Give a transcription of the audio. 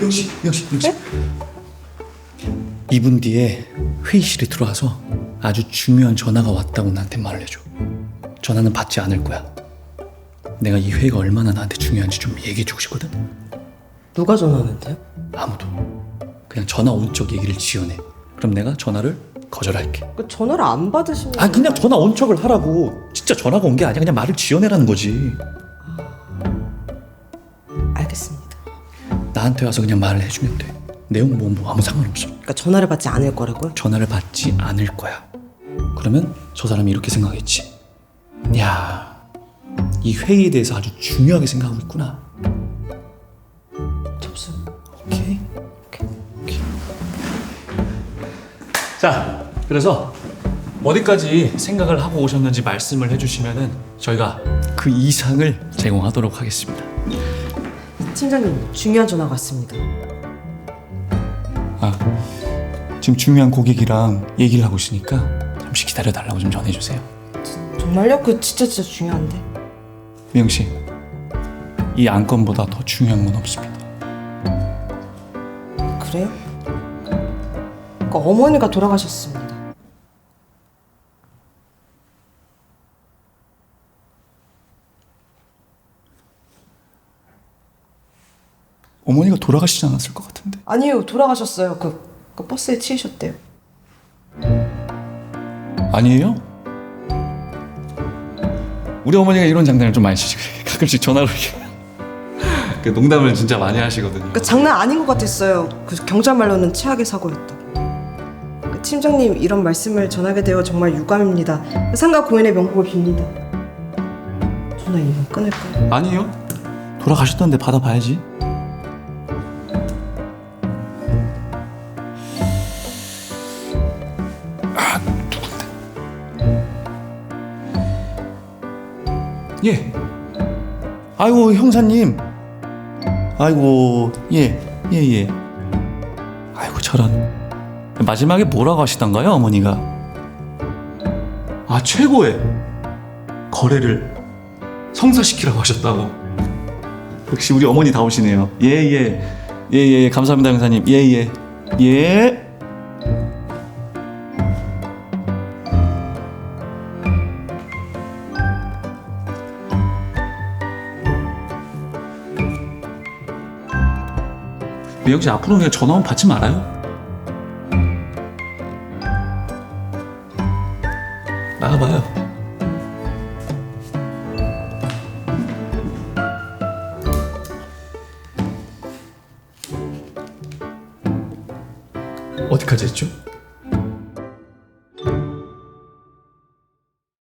명씨, 명씨, 명씨. 2분 뒤에 회의실에 들어와서 아주 중요한 전화가 왔다고 나한테 말을 해줘. 전화는 받지 않을 거야. 내가 이 회의가 얼마나 나한테 중요한지 좀 얘기해주고 싶거든. 누가 전화하는데요? 아무도. 그냥 전화 온 쪽 얘기를 지어내. 그럼 내가 전화를 거절할게. 그 전화를 안 받으시면 아 그냥 전화 온 척을 하라고. 진짜 전화가 온 게 아니야. 그냥 말을 지어내라는 거지. 알겠습니다. 나한테 와서 그냥 말을 해주면 돼. 내용 뭐, 뭐 아무 상관없어. 그러니까 전화를 받지 않을 거라고요? 전화를 받지 않을 거야. 그러면 저 사람이 이렇게 생각했지. 야, 이 회의에 대해서 아주 중요하게 생각하고 있구나. 접수. 오케이. 오케이. 자, 그래서 어디까지 생각을 하고 오셨는지 말씀을 해주시면은 저희가 그 이상을 제공하도록 하겠습니다. 팀장님 중요한 전화가 왔습니다. 아, 지금 중요한 고객이랑 얘기를 하고 있으니까 잠시 기다려 달라고 좀 전해주세요. 정말요? 그 진짜 진짜 중요한데. 미영 씨, 이 안건보다 더 중요한 건 없습니다. 그래요? 그러니까 어머니가 돌아가셨습니다. 어머니가 돌아가시지 않았을 것 같은데. 아니요 돌아가셨어요. 그, 그 버스에 치이셨대요. 아니에요? 우리 어머니가 이런 장난을 좀 많이 치시고 가끔씩 전화로 이렇게 그 농담을 진짜 많이 하시거든요. 그 장난 아닌 것 같았어요. 그 경찰 말로는 최악의 사고였다고. 그 팀장님 이런 말씀을 전하게 되어 정말 유감입니다. 상가 공연의 명복을 빕니다. 전화 이만 끊을까요? 아니에요? 돌아가셨다는데 받아봐야지. 예. 아이고 형사님. 아이고 예, 예, 예. 아이고 저런. 마지막에 뭐라고 하시던가요, 어머니가? 아 최고의 거래를 성사시키라고 하셨다고. 역시 우리 어머니 다오시네요. 예예 예예 감사합니다 형사님. 예예 예. 예. 미영 씨 앞으로 그냥 전화 오면 받지 말아요. 나가봐요. 어디까지 했죠?